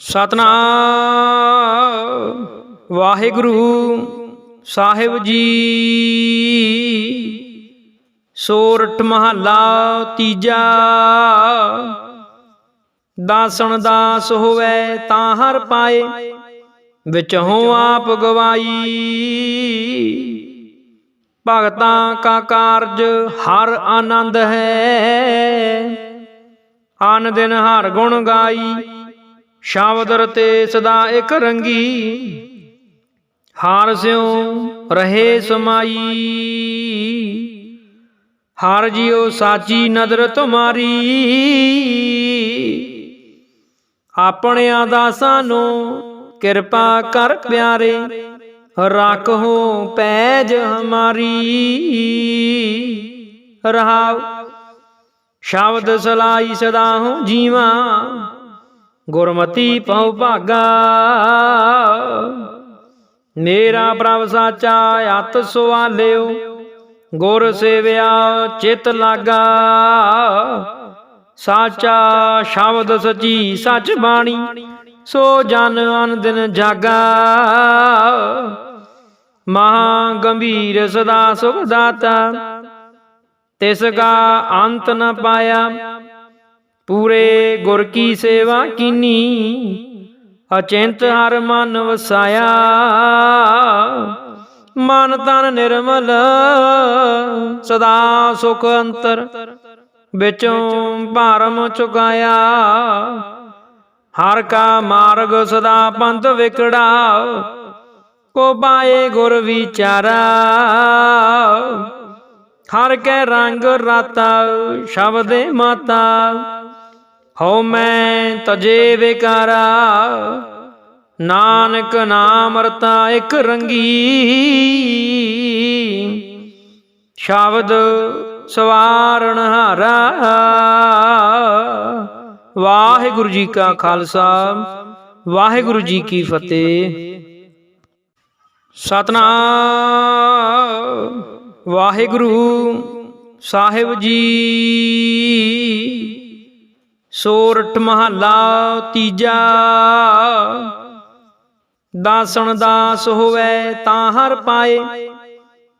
ਸਤਨਾਮ। ਵਾਹਿਗੁਰੂ ਸਾਹਿਬ ਜੀ। ਸੋਰਠ ਮਹੱਲਾ ਤੀਜਾ। ਦਾਸਣ ਦਾਸ ਹੋਵੇ ਤਾਂ ਹਰ ਪਾਏ। ਵਿਚੋਂ ਆਪ ਗਵਾਈ। ਭਗਤਾਂ ਕਾ ਕਾਰਜ ਹਰ ਆਨੰਦ ਹੈ। ਆਨ ਦਿਨ ਹਰ ਗੁਣ ਗਾਈ। ਸ਼ਬਦ ਤੇ ਸਦਾ ਇੱਕ ਰੰਗੀ। ਹਾਰ ਸਿਉ ਰਹੇ ਸਮਾਈ। ਹਾਰ ਜਿਉ ਸਾਚੀ ਨਦਰ ਤੁਮਾਰੀ। ਆਪਣਿਆਂ ਦਾ ਸਾਨੂੰ ਕਿਰਪਾ ਕਰ ਪਿਆਰੇ। ਰੱਖੋ ਪੈਜ ਹਮਾਰੀ। ਰਹਾਉ। ਸ਼ਬਦ ਸਲਾਈ ਸਦਾ ਹੂੰ ਜੀਵਾ। ਗੁਰਮਤੀ ਪਉ ਭਾਗਾ। ਮੇਰਾ ਪ੍ਰਭ ਸਾਚਾ ਅਤ ਸੁਆਲਿਓ, ਗੁਰ ਸੇਵਿਆ ਚਿਤ ਲਾਗਾ। ਸਾਚਾ ਸ਼ਬਦ ਸਚੀ ਸਚ ਬਾਣੀ, ਸੋ ਜਨ ਅਨ ਦਿਨ ਜਾਗਾ। ਮਹਾ ਗੰਭੀਰ ਸਦਾ ਸੁਖ ਦਾਤਾ, ਤਿਸ ਕਾ ਅੰਤ ਨ ਪਾਇਆ। ਪੂਰੇ ਗੁਰ ਕੀ ਸੇਵਾ ਕੀਨੀ, ਅਚਿੰਤ ਹਰ ਮਨ ਵਸਾਇਆ। ਮਨ ਤਨ ਨਿਰਮਲ, ਸਦਾ ਸੁਖ ਅੰਤਰ, ਵਿੱਚੋਂ ਭਾਰਮ ਚੁਕਾਇਆ। ਹਰ ਕਾ ਮਾਰਗ ਸਦਾ ਪੰਥ ਵਿਕੜਾ, ਕੋ ਪਾਏ ਗੁਰ ਵਿਚਾਰਾ। ਹਰ ਕੈ ਰੰਗ ਰਾਤਾ, ਸ਼ਬਦੇ ਮਾਤਾ। ਹਉ ਮੈਂ ਤਜੇ ਵਿਕਾਰਾ, ਨਾਨਕ ਨਾਮ ਰਤਾ ਇੱਕ ਰੰਗੀ। ਸ਼ਬਦ ਸਵਾਰਣ ਹਾਰਾ, ਵਾਹਿਗੁਰੂ ਜੀ ਕਾ ਖਾਲਸਾ, ਵਾਹਿਗੁਰੂ ਜੀ ਕੀ ਫਤਿਹ। ਸਤਨਾਮ ਵਾਹਿਗੁਰੂ ਸਾਹਿਬ ਜੀ। ਸੋਰਠ ਮਹੱਲਾ ਤੀਜਾ। ਦਾਸਣ ਦਾਸ ਹੋਵੇ ਤਾਂ ਹਰ ਪਾਏ,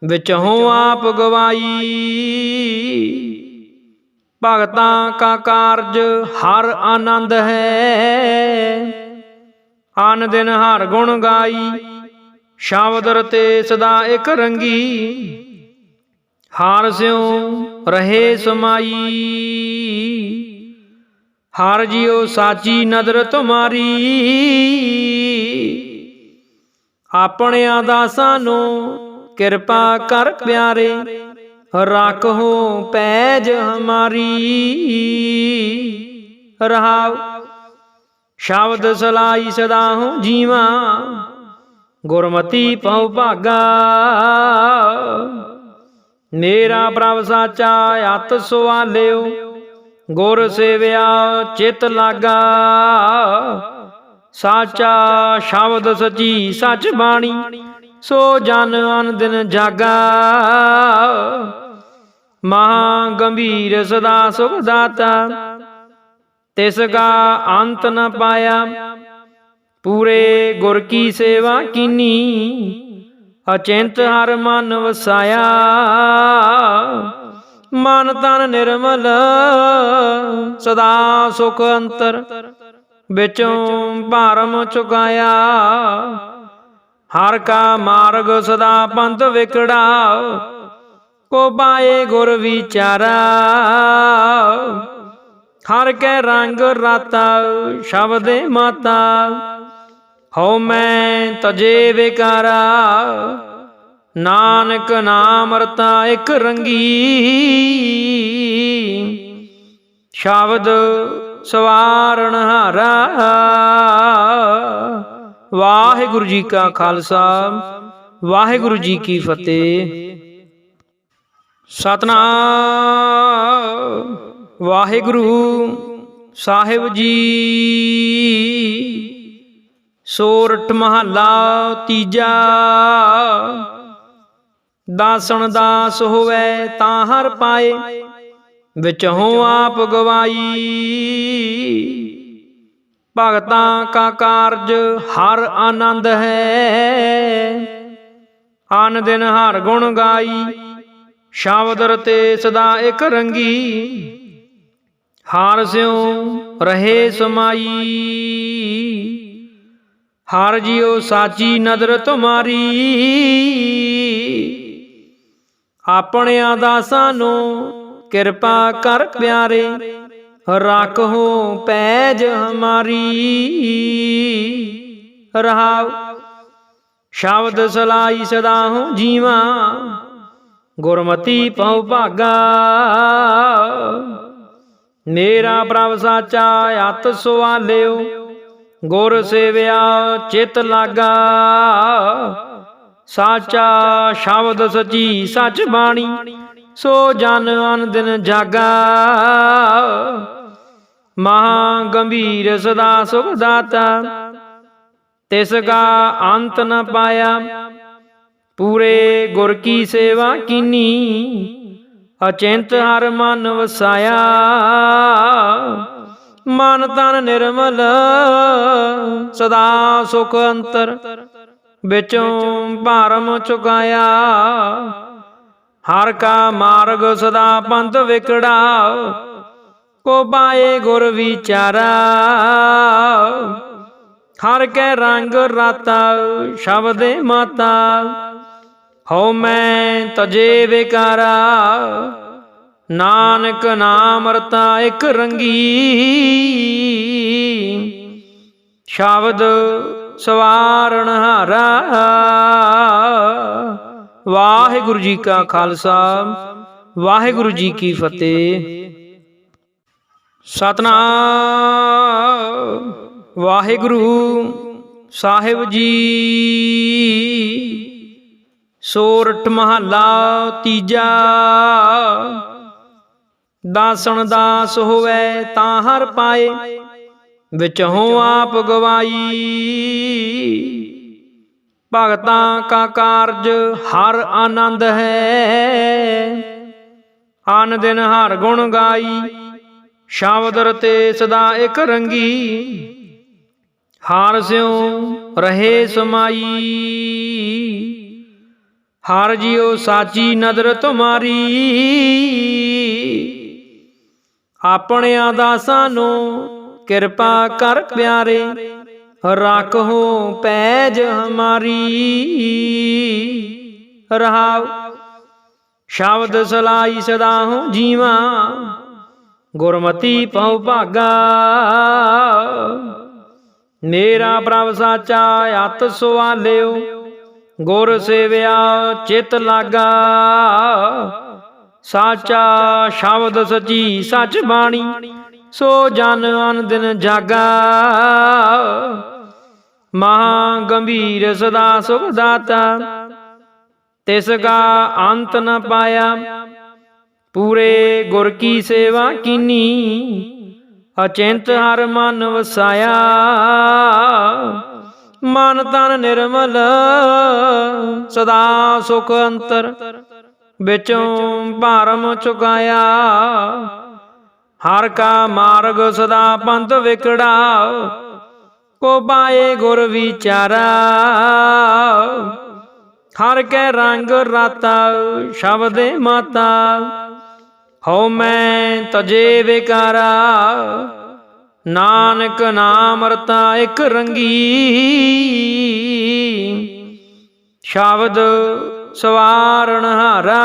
ਵਿਚੋਂ ਆਪ ਗਵਾਈ। ਭਗਤਾਂ ਕਾ ਕਾਰਜ ਹਰ ਆਨੰਦ ਹੈ। ਆਨ ਦਿਨ ਹਰ ਗੁਣ ਗਾਈ ਸ਼ਬਦ ਰਤੇ ਸਦਾ ਇਕ ਰੰਗੀ। ਹਾਰ ਸਿਉ ਰਹੇ ਸਮਾਈ। ਹਰ ਜਿਉ ਸਾਚੀ ਨਦਰ ਤੁਮਾਰੀ। ਆਪਣਿਆਂ ਦਾ ਸਾਨੂੰ ਕਿਰਪਾ ਕਰ ਪਿਆਰੇ, ਰੱਖੋ ਪੈਜ ਹਮਾਰੀ। ਰਹਾਉ, ਸ਼ਬਦ ਸਲਾਈ ਸਦਾ ਹੂੰ ਜੀਵਾ, ਗੁਰਮਤੀ ਪਉ ਭਾਗਾ। ਮੇਰਾ ਪ੍ਰਭ ਸਾਚਾ ਅਤ ਸੁਆਲਿਓ। ਗੁਰ ਸੇਵਿਆ ਚਿਤ ਲਾਗਾ। ਸਾਚਾ ਸ਼ਬਦ ਸਚੀ ਸਚ ਬਾਣੀ, ਸੋ ਜਨ ਅਨ ਦਿਨ ਜਾਗਾ। ਮਹਾ ਗੰਭੀਰ ਸਦਾ ਸੁਖ ਦਾਤਾ, ਤਿਸ ਕਾ ਅੰਤ ਨ ਪਾਇਆ। ਪੂਰੇ ਗੁਰ ਕੀ ਸੇਵਾ ਕੀਨੀ, ਅਚਿੰਤ ਹਰ ਮਨ ਵਸਾਇਆ। ਮਨ ਤਨ ਨਿਰਮਲ, ਸਦਾ ਸੁਖ ਅੰਤਰ। ਵਿੱਚੋਂ ਭਰਮ ਚੁਕਾਇਆ, ਹਰ ਕਾ ਮਾਰਗ ਸਦਾ ਪੰਥ ਵਿਕੜਾ। ਕੋ ਪਾਏ ਗੁਰ ਵਿਚਾਰਾ, ਹਰ ਕੈ ਰੰਗ ਰਾਤਾ, ਸ਼ਬਦੇ ਮਾਤਾ। ਹਉ ਮੈਂ ਤਜੇ ਵਿਕਾਰਾ ਨਾਨਕ ਨਾਮ ਰਤਾ ਇੱਕ ਰੰਗੀ। ਸ਼ਬਦ ਸਵਾਰਣ ਹਾਰਾ। ਵਾਹਿਗੁਰੂ ਜੀ ਕਾ ਖਾਲਸਾ, ਵਾਹਿਗੁਰੂ ਜੀ ਕੀ ਫਤਿਹ। ਸਤਨਾਮ, ਵਾਹਿਗੁਰੂ ਸਾਹਿਬ ਜੀ। ਸੋਰਠ ਮਹੱਲਾ ਤੀਜਾ। ਦਾਸਣ ਦਾਸ ਹੋਵੇ ਤਾਂ ਹਰ ਪਾਏ, ਵਿੱਚ ਹੋ ਆਪ ਗਵਾਈ। ਭਗਤਾਂ ਕਾ ਕਾਰਜ ਹਰ ਆਨੰਦ ਹੈ। ਆਨ ਦਿਨ ਹਰ ਗੁਣ ਗਾਈ ਸ਼ਬਦ ਰਤੇ ਸਦਾ ਇਕ ਰੰਗੀ। ਹਾਰ ਸਿਉ ਰਹੇ ਸਮਾਈ, ਹਾਰ ਜਿਉ ਸਾਚੀ ਨਦਰ ਤੁਮਾਰੀ। ਆਪਣਿਆਂ ਦਾ ਸਾਨੂੰ ਕਿਰਪਾ ਕਰ ਪਿਆਰੇ, ਰੱਖੋ ਪੈਜ ਹਮਾਰੀ। ਰਹਾਉ, ਸ਼ਬਦ ਸਲਾਈ ਸਦਾ ਹੂੰ ਜੀਵਾ, ਗੁਰਮਤੀ ਪਉ ਭਾਗਾ। ਮੇਰਾ ਪ੍ਰਭ ਸਾਚਾ ਅਤ ਸੁਆਲਿਓ, ਗੁਰ ਸੇਵਿਆ ਚਿਤ ਲਾਗਾ। ਸਾਚਾ ਸ਼ਬਦ ਸਚੀ ਸਚ ਬਾਣੀ, ਸੋ ਜਨ ਅਨ ਦਿਨ ਜਾਗਾ। ਮਹਾ ਗੰਭੀਰ ਸਦਾ ਸੁਖ ਦਾਤਾ, ਤਿਸ ਕਾ ਅੰਤ ਨ ਪਾਇਆ। ਪੂਰੇ ਗੁਰ ਕੀ ਸੇਵਾ ਕੀਨੀ, ਅਚਿੰਤ ਹਰ ਮਨ ਵਸਾਇਆ। ਮਨ ਤਨ ਨਿਰਮਲ, ਸਦਾ ਸੁਖ ਅੰਤਰ। ਵਿੱਚੋਂ ਭਾਰਮ ਚੁਕਾਇਆ। ਹਰ ਕਾ ਮਾਰਗ ਸਦਾ ਪੰਥ ਵਿਕੜਾ। ਕੋ ਪਾਏ ਗੁਰ ਵਿਚਾਰਾ। ਹਰ ਕੈ ਰੰਗ ਰਾਤਾ ਸ਼ਬਦੇ ਮਾਤਾ। ਹਉ ਮੈਂ ਤਜੇ ਵਿਕਾਰਾ। ਨਾਨਕ ਨਾਮ ਰਤਾ ਇੱਕ ਰੰਗੀ। ਸ਼ਬਦ ਸਵਾਰਣ ਹਾਰਾ। ਵਾਹਿਗੁਰੂ ਜੀ ਕਾ ਖਾਲਸਾ, ਵਾਹਿਗੁਰੂ ਜੀ ਕੀ ਫਤਿਹ। ਸਤਨਾਮ, ਵਾਹਿਗੁਰੂ ਸਾਹਿਬ ਜੀ। ਸੋਰਠ ਮਹੱਲਾ ਤੀਜਾ। ਦਾਸਣ ਦਾਸ ਹੋਵੇ ਤਾਂ ਹਰ ਪਾਏ। ਵਿਚੋਂ ਆਪ ਗਵਾਈ। ਭਗਤਾਂ ਕਾ ਕਾਰਜ ਹਰ ਆਨੰਦ ਹੈ। ਆਨ ਦਿਨ ਹਰ ਗੁਣ ਗਾਈ। ਸ਼ਬਦ ਰਤੇ ਸਦਾ ਇੱਕ ਰੰਗੀ। ਹਾਰ ਸਿਉ ਰਹੇ ਸਮਾਈ। ਹਰ ਜਿਉ ਸਾਚੀ ਨਦਰ ਤੁਮਾਰੀ। ਆਪਣਿਆਂ ਦਾਸਾਂ ਨੂੰ ਕਿਰਪਾ ਕਰ ਪਿਆਰੇ, ਰੱਖੋ ਪੈਜ ਹਮਾਰੀ। ਰਹਾਉ, ਸ਼ਬਦ ਸਲਾਈ ਸਦਾ ਹੂੰ ਜੀਵਾ, ਗੁਰਮਤੀ ਪਉ ਭਾਗਾ। ਮੇਰਾ ਪ੍ਰਭ ਸਾਚਾ ਅਤ ਸੁਆਲਿਓ ਗੁਰ ਸੇਵਿਆ ਚਿਤ ਲਾਗਾ। ਸਾਚਾ ਸ਼ਬਦ ਸਚੀ ਸਚ ਬਾਣੀ ਸੋ ਜਨ ਅਨ ਦਿਨ ਜਾਗਾ। ਮਹਾ ਗੰਭੀਰ ਸਦਾ ਸੁਖ ਦਾਤਾ। ਤਿਸ ਕਾ ਅੰਤ ਨ ਪਾਇਆ। ਪੂਰੇ ਗੁਰ ਕੀ ਸੇਵਾ ਕੀਨੀ। ਅਚਿੰਤ ਹਰ ਮਨ ਵਸਾਇਆ। ਮਨ ਤਨ ਨਿਰਮਲ। ਸਦਾ ਸੁਖ ਅੰਤਰ। ਵਿੱਚੋਂ ਭਰਮ ਚੁਕਾਇਆ। ਹਰ ਕਾ ਮਾਰਗ ਸਦਾ ਪੰਥ ਵਿਕੜਾ, ਕੋ ਪਾਏ ਗੁਰ ਵਿਚਾਰਾ। ਹਰ ਕੈ ਰੰਗ ਰਾਤਾ, ਸ਼ਬਦੇ ਮਾਤਾ। ਹਉ ਮੈਂ ਤਜੇ ਵਿਕਾਰਾ, ਨਾਨਕ ਨਾਮ ਰਤਾ ਇੱਕ ਰੰਗੀ। ਸ਼ਬਦ ਸਵਾਰਨ ਹਾਰਾ।